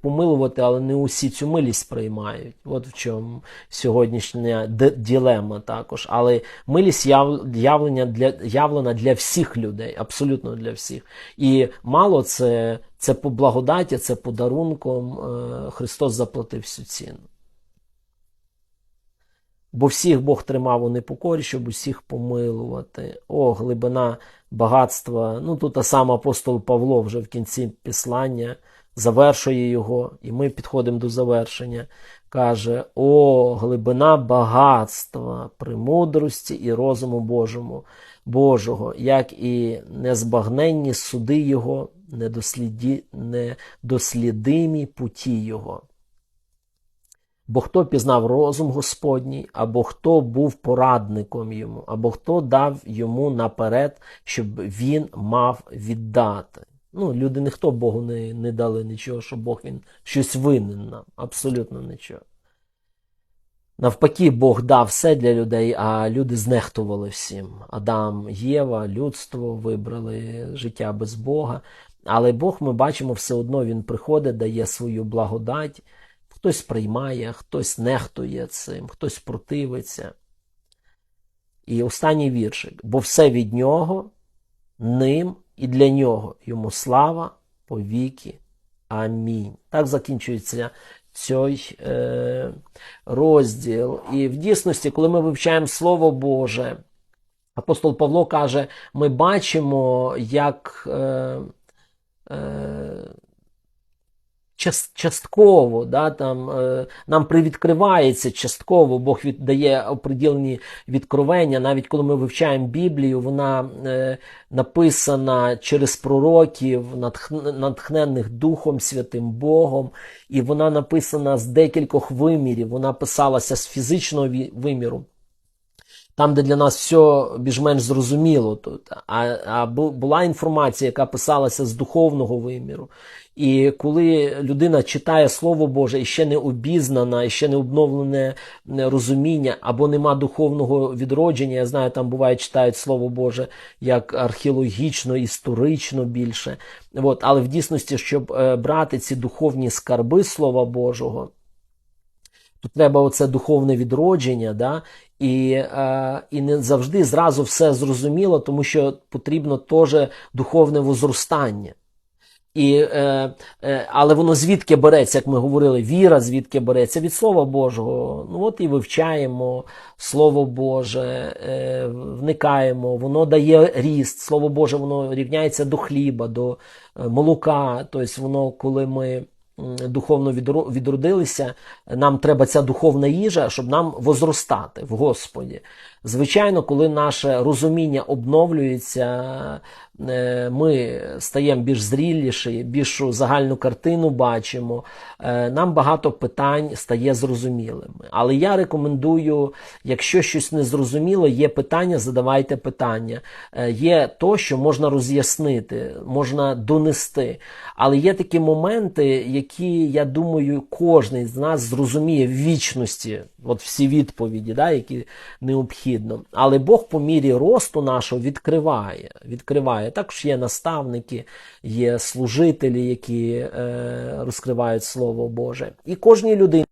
помилувати, але не усі цю милість приймають. От в чому сьогоднішня ділема також. Але милість яв- явлення для, явлена для всіх людей, абсолютно для всіх. І мало це, це по благодаті, це подарунком. е, Христос заплатив всю ціну. Бо всіх Бог тримав у непокорі, щоб усіх помилувати. О, глибина багатства. Ну тут сам апостол Павло вже в кінці післання завершує його, і ми підходимо до завершення. Каже: О, глибина багатства, премудрості і розуму Божому, Божого, як і незбагненні суди Його, недослідимі путі Його. Бо хто пізнав розум Господній, або хто був порадником йому, або хто дав йому наперед, щоб він мав віддати. Ну, люди ніхто Богу не, не дали нічого, що Бог він щось винен нам. Абсолютно нічого. Навпаки, Бог дав все для людей, а люди знехтували всім. Адам, Єва, людство вибрали життя без Бога. Але Бог, ми бачимо, все одно Він приходить, дає свою благодать. Хтось приймає, хтось нехтує цим, хтось противиться. І останній віршик. Бо все від нього, ним і для нього йому слава повіки. Амінь. Так закінчується цей е, розділ. І в дійсності, коли ми вивчаємо Слово Боже, апостол Павло каже, ми бачимо, як. Е, е, частково, да, там, е, нам привідкривається частково, Бог віддає определені відкровення. Навіть коли ми вивчаємо Біблію, вона е, написана через пророків, натхн- натхнених Духом Святим Богом, і вона написана з декількох вимірів. Вона писалася з фізичного виміру. Там, де для нас все більш-менш зрозуміло тут, а, а була інформація, яка писалася з духовного виміру. І коли людина читає Слово Боже і ще не обізнана, і ще не обновлене е, розуміння, або нема духовного відродження, я знаю, там буває читають Слово Боже як археологічно, історично більше. От, але в дійсності, щоб е, брати ці духовні скарби Слова Божого, Тут треба оце духовне відродження, да? і, е, і не завжди зразу все зрозуміло, тому що потрібно теж духовне возростання. І, е, е, але воно звідки береться, як ми говорили, віра звідки береться від Слова Божого. Ну от і вивчаємо Слово Боже, е, вникаємо, воно дає ріст. Слово Боже, воно рівняється до хліба, до е, молока. Тобто воно, коли ми духовно відродилися, нам треба ця духовна їжа, щоб нам возростати в Господі. Звичайно, коли наше розуміння обновлюється, е, ми стаємо більш зріліші, більшу загальну картину бачимо, е, нам багато питань стає зрозумілими. Але я рекомендую, якщо щось не зрозуміло, є питання, задавайте питання. Е, Є то, що можна роз'яснити, можна донести. Але є такі моменти, які, я думаю, кожен з нас зрозуміє в вічності, от всі відповіді, да, які необхідно. Але Бог по мірі росту нашого відкриває. відкриває. Також є наставники, є служителі, які е, розкривають Слово Боже. І кожній людині.